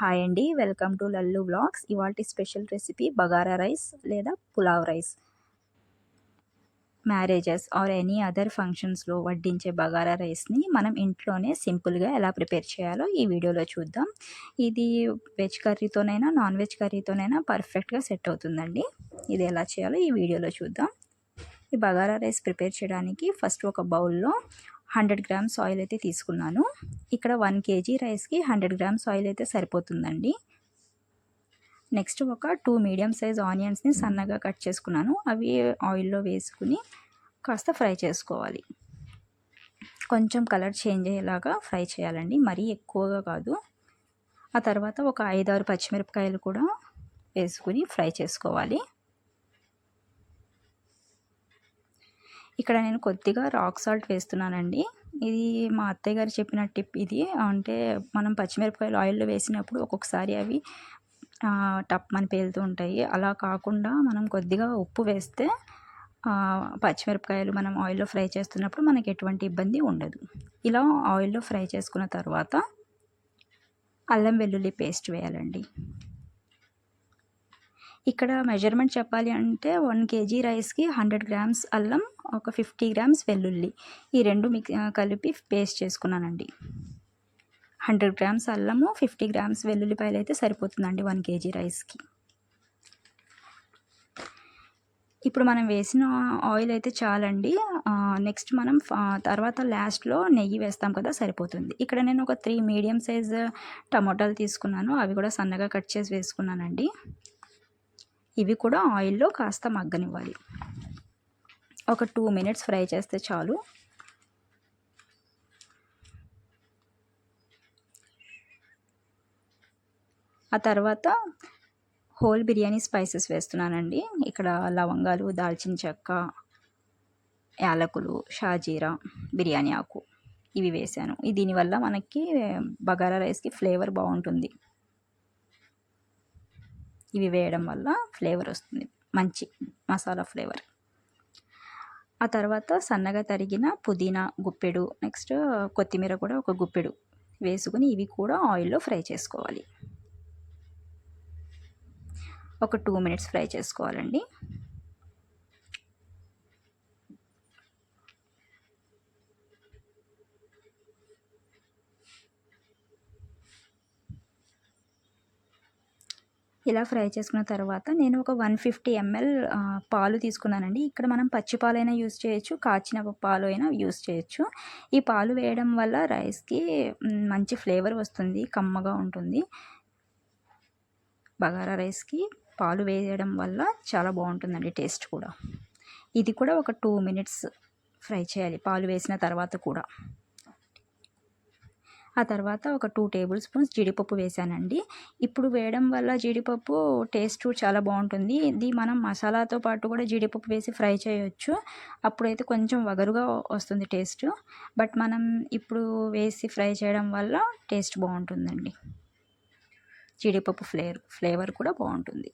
Hi అండి welcome to Lallu blogs ఇవాళ special recipe bagara rice లేదా pulao rice marriages or any other ఫంక్షన్స్లో వడ్డించే బగారా రైస్ని మనం ఇంట్లోనే సింపుల్గా ఎలా ప్రిపేర్ చేయాలో ఈ వీడియోలో చూద్దాం. ఇది వెజ్ కర్రీతోనైనా నాన్ వెజ్ కర్రీతోనైనా పర్ఫెక్ట్గా సెట్ అవుతుందండి. ఇది ఎలా చేయాలో ఈ వీడియోలో చూద్దాం. ఈ బగారా రైస్ ప్రిపేర్ చేయడానికి ఫస్ట్ ఒక బౌల్లో హండ్రెడ్ గ్రామ్స్ ఆయిల్ అయితే తీసుకున్నాను. ఇక్కడ వన్ కేజీ రైస్కి హండ్రెడ్ గ్రామ్స్ ఆయిల్ అయితే సరిపోతుందండి. నెక్స్ట్ ఒక టూ మీడియం సైజ్ ఆనియన్స్ని సన్నగా కట్ చేసుకున్నాను. అవి ఆయిల్లో వేసుకుని కాస్త ఫ్రై చేసుకోవాలి. కొంచెం కలర్ చేంజ్ అయ్యేలాగా ఫ్రై చేయాలండి. మరీ ఎక్కువగా కాదు. ఆ తర్వాత ఒక ఐదారు పచ్చిమిరపకాయలు కూడా వేసుకుని ఫ్రై చేసుకోవాలి. ఇక్కడ నేను కొద్దిగా రాక్ సాల్ట్ వేస్తున్నానండి. ఇది మా అత్తయ్య గారు చెప్పిన టిప్ ఇది. అంటే మనం పచ్చిమిరపకాయలు ఆయిల్లో వేసినప్పుడు ఒక్కొక్కసారి అవి టప్ అని పేలుతూ ఉంటాయి. అలా కాకుండా మనం కొద్దిగా ఉప్పు వేస్తే పచ్చిమిరపకాయలు మనం ఆయిల్లో ఫ్రై చేస్తున్నప్పుడు మనకి ఎటువంటి ఇబ్బంది ఉండదు. ఇలా ఆయిల్లో ఫ్రై చేసుకున్న తర్వాత అల్లం వెల్లుల్లి పేస్ట్ వేయాలండి. ఇక్కడ మెజర్మెంట్ చెప్పాలి అంటే వన్ కేజీ రైస్కి హండ్రెడ్ గ్రామ్స్ అల్లం ఒక ఫిఫ్టీ గ్రామ్స్ వెల్లుల్లి. ఈ రెండు మిక్ కలిపి పేస్ట్ చేసుకున్నానండి. హండ్రెడ్ గ్రామ్స్ అల్లము ఫిఫ్టీ గ్రామ్స్ వెల్లుల్లిపాయలు అయితే సరిపోతుందండి వన్ కేజీ రైస్కి. ఇప్పుడు మనం వేసిన ఆయిల్ అయితే చాలండి నెక్స్ట్ మనం తర్వాత లాస్ట్లో నెయ్యి వేస్తాం కదా సరిపోతుంది. ఇక్కడ నేను ఒక త్రీ మీడియం సైజ్ టమోటాలు తీసుకున్నాను. అవి కూడా సన్నగా కట్ చేసి వేసుకున్నానండి. ఇవి కూడా ఆయిల్లో కాస్త మగ్గనివ్వాలి. ఒక టూ మినిట్స్ ఫ్రై చేస్తే చాలు. ఆ తర్వాత హోల్ బిర్యానీ స్పైసెస్ వేస్తున్నానండి. ఇక్కడ లవంగాలు దాల్చిన చెక్క యాలకులు షాజీరా బిర్యానీ ఆకు ఇవి వేసాను దీనివల్ల మనకి బగారా రైస్కి ఫ్లేవర్ బాగుంటుంది. ఇవి వేయడం వల్ల ఫ్లేవర్ వస్తుంది. మంచి మసాలా ఫ్లేవర్. ఆ తర్వాత సన్నగా తరిగిన పుదీనా గుప్పెడు నెక్స్ట్ కొత్తిమీర కూడా ఒక గుప్పెడు వేసుకుని ఇవి కూడా ఆయిల్లో ఫ్రై చేసుకోవాలి. ఒక టూ మినిట్స్ ఫ్రై చేసుకోవాలండి. ఇలా ఫ్రై చేసుకున్న తర్వాత నేను ఒక వన్ ఫిఫ్టీ ఎంఎల్ పాలు తీసుకున్నానండి. ఇక్కడ మనం పచ్చి పాలైనా యూస్ చేయొచ్చు కాచిన పాలు అయినా యూస్ చేయొచ్చు. ఈ పాలు వేయడం వల్ల రైస్కి మంచి ఫ్లేవర్ వస్తుంది కమ్మగా ఉంటుంది. బగారా రైస్కి పాలు వేయడం వల్ల చాలా బాగుంటుందండి టేస్ట్ కూడా. ఇది కూడా ఒక టూ మినిట్స్ ఫ్రై చేయాలి పాలు వేసిన తర్వాత కూడా. ఆ తర్వాత ఒక టూ టేబుల్ స్పూన్స్ జీడిపప్పు వేసానండి. ఇప్పుడు వేయడం వల్ల జీడిపప్పు టేస్ట్ చాలా బాగుంటుంది. ఇది మనం మసాలాతో పాటు కూడా జీడిపప్పు వేసి ఫ్రై చేయొచ్చు. అప్పుడైతే కొంచెం వగరుగా వస్తుంది టేస్ట్ బట్ మనం ఇప్పుడు వేసి ఫ్రై చేయడం వల్ల టేస్ట్ బాగుంటుందండి. జీడిపప్పు ఫ్లేవర్ ఫ్లేవర్ కూడా బాగుంటుంది.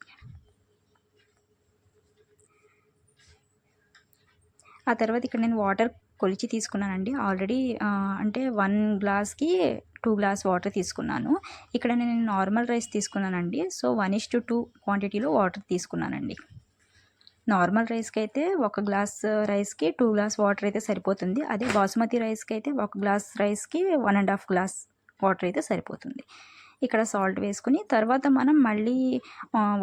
ఆ తర్వాత ఇక్కడ నేను వాటర్ కొలిచి తీసుకున్నానండి. ఆల్రెడీ అంటే వన్ గ్లాస్కి టూ గ్లాస్ వాటర్ తీసుకున్నాను. ఇక్కడ నేను నార్మల్ రైస్ తీసుకున్నానండి. So one is to two క్వాంటిటీలో వాటర్ తీసుకున్నానండి. నార్మల్ రైస్కి అయితే ఒక గ్లాస్ రైస్కి టూ గ్లాస్ వాటర్ అయితే సరిపోతుంది. అదే బాసుమతి రైస్కి అయితే ఒక గ్లాస్ రైస్కి one and half glass water అయితే సరిపోతుంది. ఇక్కడ సాల్ట్ వేసుకుని తర్వాత మనం మళ్ళీ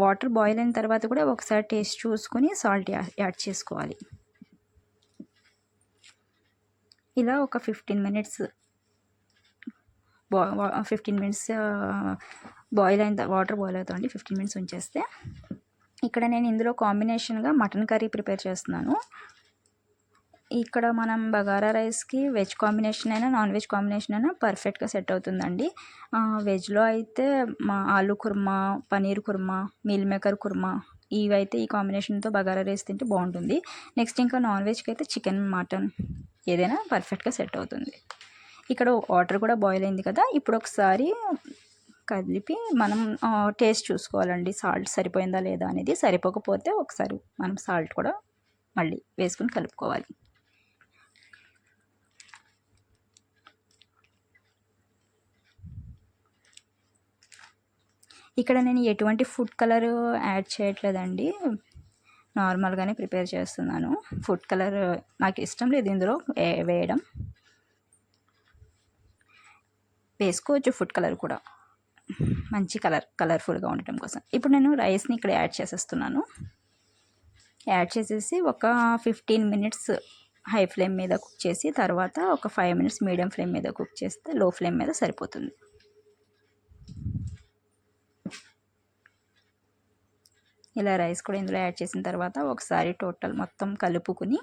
వాటర్ బాయిల్ అయిన తర్వాత కూడా ఒకసారి టేస్ట్ చూసుకొని సాల్ట్ యాడ్ చేసుకోవాలి. ఇలా ఒక ఫిఫ్టీన్ మినిట్స్ బా ఫిఫ్టీన్ మినిట్స్ బాయిల్ అయిన వాటర్ బాయిల్ అవుతామండి ఫిఫ్టీన్ మినిట్స్ ఉంచేస్తే ఇక్కడ నేను ఇందులో కాంబినేషన్గా మటన్ కర్రీ ప్రిపేర్ చేస్తున్నాను. ఇక్కడ మనం బగారా రైస్కి వెజ్ కాంబినేషన్ అయినా నాన్ వెజ్ కాంబినేషన్ అయినా పర్ఫెక్ట్గా సెట్ అవుతుందండి. వెజ్లో అయితే మా ఆలు కుర్మా పనీర్ కుర్మా మీల్ మేకర్ కుర్మా ఇవైతే ఈ కాంబినేషన్తో బగారా రైస్ తింటే బాగుంటుంది. నెక్స్ట్ ఇంకా నాన్ వెజ్కి అయితే చికెన్ మటన్ ఏదైనా పర్ఫెక్ట్గా సెట్ అవుతుంది. ఇక్కడ వాటర్ కూడా బాయిల్ అయింది కదా ఇప్పుడు ఒకసారి కలిపి మనం టేస్ట్ చూసుకోవాలండి. సాల్ట్ సరిపోయిందా లేదా అనేది సరిపోకపోతే ఒకసారి మనం సాల్ట్ కూడా మళ్ళీ వేసుకుని కలుపుకోవాలి. ఇక్కడ నేను ఎటువంటి ఫుడ్ కలర్ యాడ్ చేయట్లేదండి. నార్మల్గానే ప్రిపేర్ చేస్తున్నాను. ఫుడ్ కలర్ నాకు ఇష్టం లేదు ఇందులో వేయడం. వేసుకోవచ్చు ఫుడ్ కలర్ కూడా. మంచి కలర్ కలర్ఫుల్గా ఉండటం కోసం. ఇప్పుడు నేను రైస్ని ఇక్కడ యాడ్ చేసేస్తున్నాను. యాడ్ చేసేసి ఒక ఫిఫ్టీన్ మినిట్స్ హై ఫ్లేమ్ మీద కుక్ చేసి తర్వాత ఒక ఫైవ్ మినిట్స్ మీడియం ఫ్లేమ్ మీద కుక్ చేస్తే లో ఫ్లేమ్ మీద సరిపోతుంది. ఇలా రైస్ కూడా ఇందులో యాడ్ చేసిన తర్వాత ఒకసారి టోటల్ మొత్తం కలుపుకుని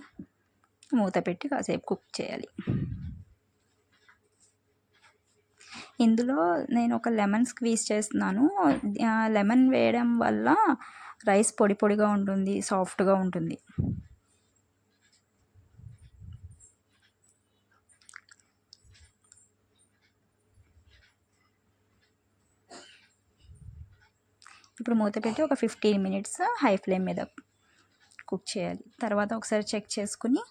మూత పెట్టి కాసేపు కుక్ చేయాలి. ఇందులో నేను ఒక లెమన్ స్క్వీజ్ చేస్తున్నాను. లెమన్ వేయడం వల్ల రైస్ పొడి పొడిగా ఉంటుంది సాఫ్ట్గా ఉంటుంది. ఇప్పుడు మూత పెట్టి ఒక ఫిఫ్టీన్ మినిట్స్ హై ఫ్లేమ్ మీద కుక్ చేయాలి. తర్వాత ఒకసారి చెక్ చేసుకుని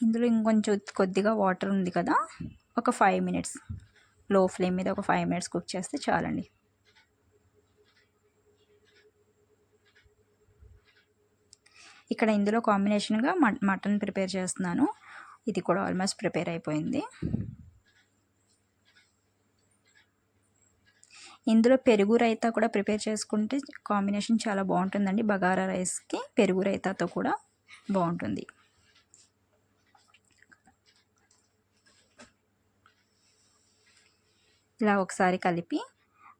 ఇందులో ఇంకొంచెం కొద్దిగా వాటర్ ఉంది కదా ఒక ఫైవ్ మినిట్స్లో ఫ్లేమ్ మీద ఒక ఫైవ్ మినిట్స్ కుక్ చేస్తే చాలండి. ఇక్కడ ఇందులో కాంబినేషన్గా మటన్ ప్రిపేర్ చేస్తున్నాను. ఇది కూడా ఆల్మోస్ట్ ప్రిపేర్ అయిపోయింది. ఇందులో పెరుగు రైతా కూడా ప్రిపేర్ చేసుకుంటే కాంబినేషన్ చాలా బాగుంటుందండి. బగారా రైస్కి పెరుగు రైతాతో కూడా బాగుంటుంది. ఇలా ఒకసారి కలిపి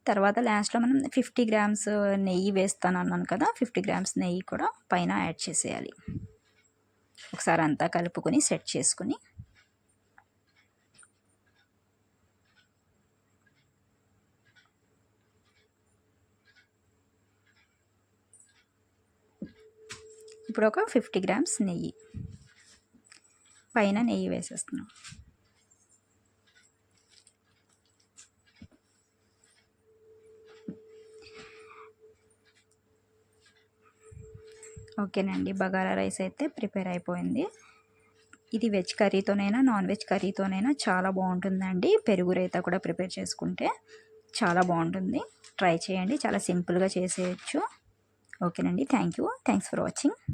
తర్వాత లాస్ట్లో మనం ఫిఫ్టీ గ్రామ్స్ నెయ్యి వేస్తాను అన్నాను కదా ఫిఫ్టీ గ్రామ్స్ నెయ్యి కూడా పైన యాడ్ చేసేయాలి. ఒకసారి అంతా కలుపుకొని సెట్ చేసుకుని ఇప్పుడు ఒక ఫిఫ్టీ గ్రామ్స్ నెయ్యి. పైన నెయ్యి వేసేస్తున్నాం. ఓకేనండి బగారా రైస్ అయితే ప్రిపేర్ అయిపోయింది. ఇది వెజ్ కర్రీతోనైనా నాన్ వెజ్ కర్రీతోనైనా చాలా బాగుంటుందండి. పెరుగు రైతా కూడా ప్రిపేర్ చేసుకుంటే చాలా బాగుంటుంది. ట్రై చేయండి చాలా సింపుల్గా చేసేయచ్చు. ఓకేనండి thank you. Thanks for watching.